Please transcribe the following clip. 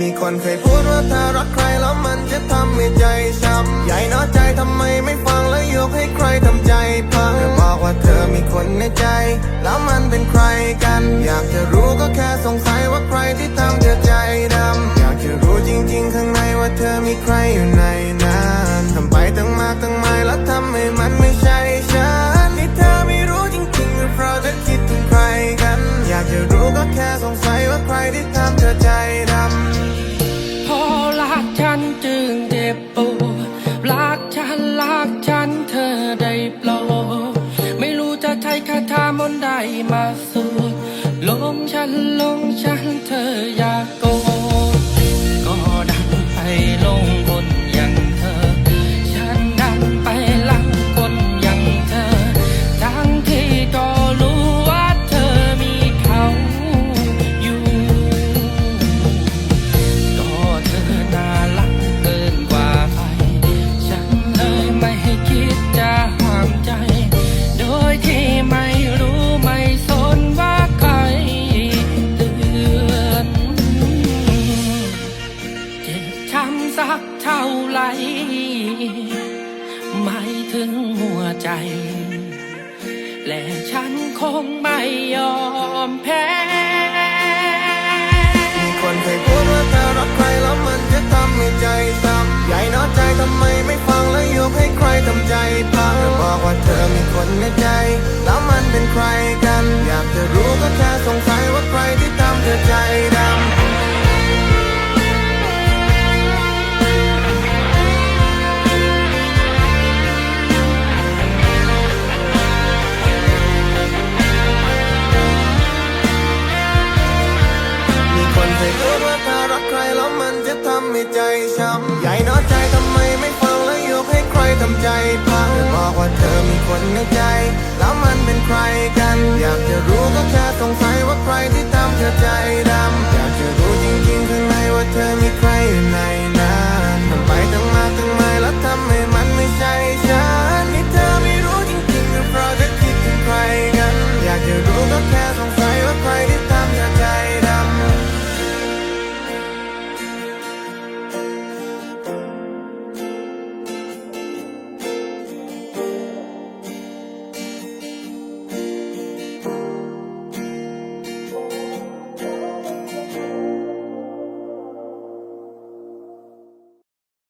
มีคนเคยพูดว่าถ้ารักใครแล้วมันจะทำให้ใจช้ำใหญ่น้อใจทำไมไม่ฟังแล้วยกให้ใครทำใจพังบอกว่าเธอมีคนในใจ แล้วมันเป็นใครกัน อยากจะรู้ก็แค่สงสัยว่าใครที่ทำเธอใจดำอยากจะรู้จริง ๆ ข้างในว่าเธอมีใครอยู่ในนั้นทำไปตั้งมากตั้งหมายแล้วทำให้มันไม่ใช่ฉันที่เธอไม่รู้จริงๆหรือเพราะเธอคิดถึงใครกัน อยากจะรู้ก็แค่สงสัยว่าใครที่ทำเธอใจ บปวดรักฉันรักฉันเธอได้โปรดไม่รู้จะใช้คาถามนต์ใดมาสวดลงฉันลงฉัน สักเท่าไรไม่ถึงหัวใจ และฉันคงไม่ยอมแพ้ ให้ใจช้ำใหญ่น้อใจทำไมไม่ฟังแล้วยกให้ใครทำใจพังบอกว่าเธอมีคนในใจ แล้วมัน